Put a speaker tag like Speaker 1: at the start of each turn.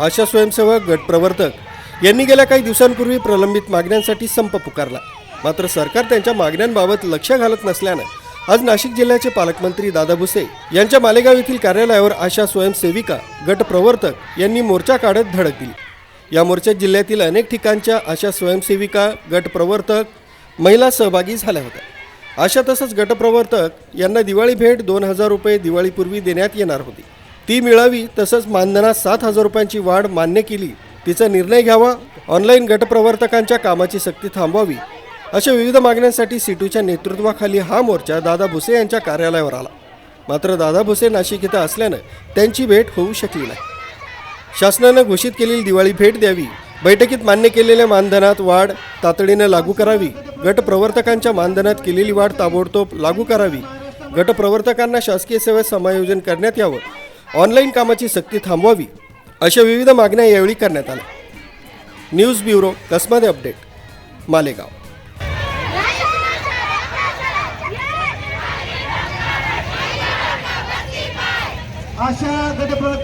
Speaker 1: आशा स्वयंसेवक गट प्रवर्तक यांनी गेल्या काही दिवसांपूर्वी प्रलंबित मागण्यांसाठी संप पुकारला. मात्र सरकार त्यांच्या मागण्यांबाबत लक्ष घालत नसल्यानं आज नाशिक जिल्ह्याचे पालकमंत्री दादा भुसे यांच्या मालेगाव येथील कार्यालयावर आशा स्वयंसेविका गट प्रवर्तक यांनी मोर्चा काढत धडक दिली. या मोर्चात जिल्ह्यातील अनेक ठिकाणच्या आशा स्वयंसेविका गट प्रवर्तक महिला सहभागी झाल्या होत्या. आशा तसंच गटप्रवर्तक यांना दिवाळी भेट दोन हजार रुपये दिवाळीपूर्वी देण्यात येणार होती. ती मिळावी तसंच मानधनात सात हजार रुपयांची वाढ मान्य केली. तिचा निर्णय घ्यावा ऑनलाईन गटप्रवर्तकांच्या कामाची सक्ती थांबवावी अशा विविध मागण्यांसाठी सिटूच्या नेतृत्वाखाली हा मोर्चा दादा भुसे यांच्या कार्यालयावर आला. मात्र दादा भुसे नाशिक इथं असल्यानं त्यांची भेट होऊ शकली नाही. शासनानं घोषित केलेली दिवाळी भेट द्यावी बैठकीत मान्य केलेल्या मानधनात वाढ तातडीनं लागू करावी गट प्रवर्तकांच्या मानधनात केलेली वाढ ताबडतोब लागू करावी गटप्रवर्तकांना शासकीय सेवेत समायोजन करण्यात यावं ऑनलाईन कामाची सक्ती थांबवावी अशा विविध मागण्या यावेळी करण्यात आल्या. News bureau Kasmade update Malegaon.
Speaker 2: आशा गटप्रवर्तक